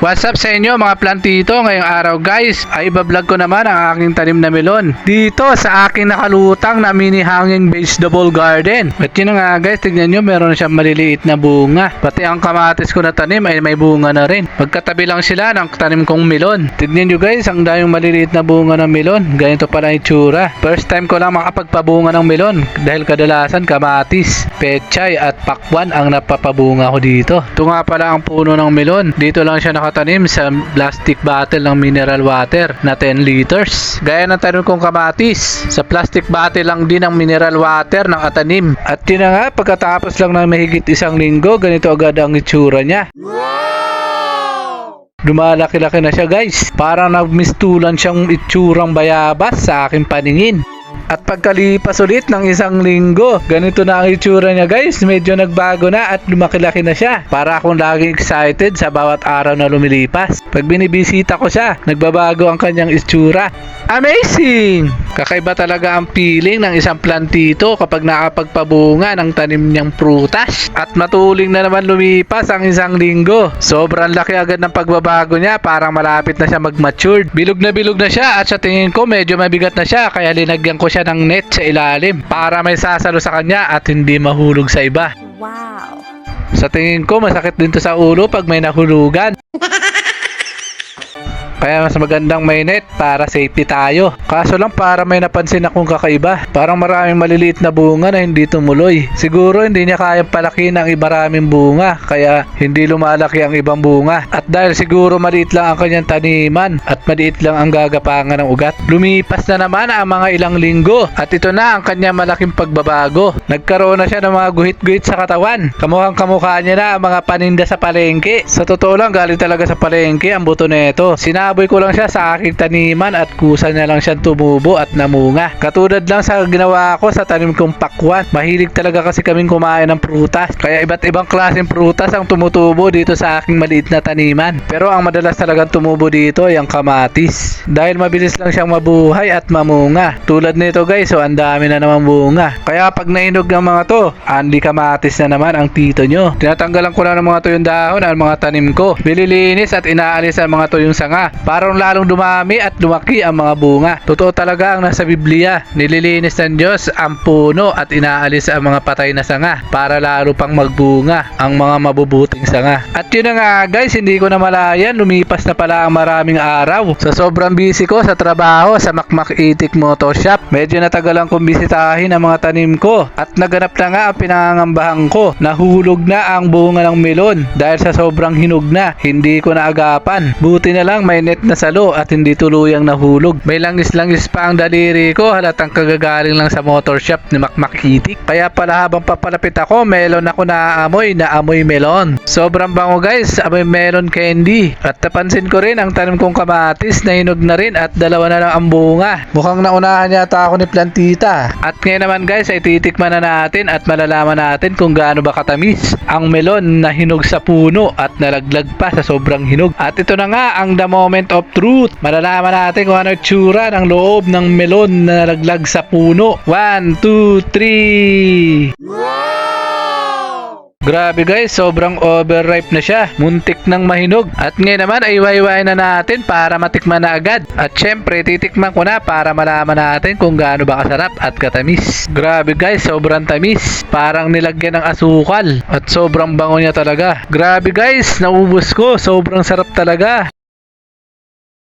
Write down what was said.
What's up sa inyo mga plantito? Ngayong araw guys ay ibablog ko naman ang aking tanim na melon. Dito sa aking nakalutang na mini hanging vegetable garden. At yun nga guys tignan nyo meron siyang maliliit na bunga. Pati ang kamatis ko na tanim ay may bunga na rin. Magkatabi lang sila ng tanim kong melon. Tignan nyo guys ang daming maliliit na bunga ng melon. Ganito pala yung tsura first time ko lang makapagpabunga ng melon dahil kadalasan kamatis pechay at pakwan ang napapabunga ko dito. Ito nga pala ang puno ng melon. Dito lang siya nakatanim sa plastic bottle ng mineral water na 10 liters. Gaya ng tanim kong kamatis, sa plastic bottle lang din ang mineral water ng atanim. At yun na nga, pagkatapos lang ng mahigit isang linggo, ganito agad ang itsura niya. Lumalaki-laki na siya guys. Parang nagmistulan siyang itsurang bayabas sa aking paningin. At pagkalipas ulit ng isang linggo, ganito na ang itsura niya guys. Medyo nagbago na at lumaki-laki na siya. Para akong laging excited sa bawat araw na lumilipas. Pag binibisita ko siya, nagbabago ang kanyang itsura. Amazing! Kakaiba talaga ang feeling ng isang plantito kapag nakapagpabunga ng tanim niyang prutas. At matuling na naman lumipas ang isang linggo. Sobrang laki agad ng pagbabago niya, parang malapit na siya mag-matured. Bilog na bilog na siya at sa tingin ko medyo mabigat na siya kaya linagyan ko siya ng net sa ilalim para may sasalo sa kanya at hindi mahulog sa iba. Wow. Sa tingin ko masakit din to sa ulo pag may nahulugan. Kaya mas magandang may net para safety tayo. Kaso lang para may napansin akong kakaiba. Parang maraming maliliit na bunga na hindi tumuloy. Siguro hindi niya kayang palaki ng maraming bunga. Kaya hindi lumalaki ang ibang bunga. At dahil siguro maliit lang ang kanyang taniman at maliit lang ang gagapangan ng ugat. Lumipas na naman ang mga ilang linggo. At ito na ang kanyang malaking pagbabago. Nagkaroon na siya ng mga guhit-guhit sa katawan. Kamukhang kamukha niya na ang mga paninda sa palengke. Sa totoo lang galing talaga sa palengke ang buto nito. Sinaboy ko lang siya sa aking taniman at kusa niya lang siyang tumubo at namunga. Katulad lang sa ginawa ko sa tanim kong pakwan. Mahilig talaga kasi kaming kumain ng prutas. Kaya iba't ibang klaseng prutas ang tumutubo dito sa aking maliit na taniman. Pero ang madalas talagang tumubo dito ay ang kamatis. Dahil mabilis lang siyang mabuhay at mamunga. Tulad nito guys, so ang dami na naman bunga. Kaya pag nainog ng mga to, andi kamatis na naman ang tito nyo. Tinatanggalan ko lang ng mga to yung dahon ang mga tanim ko. Nililinis at inaalis ang mga to yung sanga. Parang lalong dumami at lumaki ang mga bunga. Totoo talaga ang nasa Biblia. Nililinis ng Diyos ang puno at inaalis ang mga patay na sanga para lalo pang magbunga ang mga mabubuting sanga. At yun na nga guys, hindi ko na malayan. Lumipas na pala ang maraming araw. Sa sobrang busy ko sa trabaho sa Makmak Itik Motor Shop, medyo natagalan kong bisitahin ang mga tanim ko. At naganap na nga ang pinangangambahan ko. Nahulog na ang bunga ng melon dahil sa sobrang hinog na. Hindi ko naagapan. Buti na lang may net na salo at hindi tuluyang nahulog. May langis-langis pa ang daliri ko halatang kagagaling lang sa motor shop ni Makmak Itik. Kaya pala habang papalapit ako, melon ako naaamoy na amoy melon. Sobrang bango guys, amoy melon candy. At napansin ko rin ang tanim kong kamatis na hinog na rin at dalawa na lang ang bunga. Mukhang naunahan yata ako ni Plantita. At ngayon naman guys ay titikman na natin at malalaman natin kung gaano ba katamis ang melon na hinog sa puno at nalaglag pa sa sobrang hinog. At ito na nga ang the moment of truth. Malalaman natin kung ano tsura ng loob ng melon na nalaglag sa puno. 1, 2, 3. Grabe guys, sobrang overripe na siya. Muntik ng mahinog. At ngayon naman ay iwayway na natin para matikman na agad. At syempre, titikman ko na para malaman natin kung gaano ba kasarap at katamis. Grabe guys, sobrang tamis. Parang nilagyan ng asukal. At sobrang bango niya talaga. Grabe guys, naubos ko. Sobrang sarap talaga.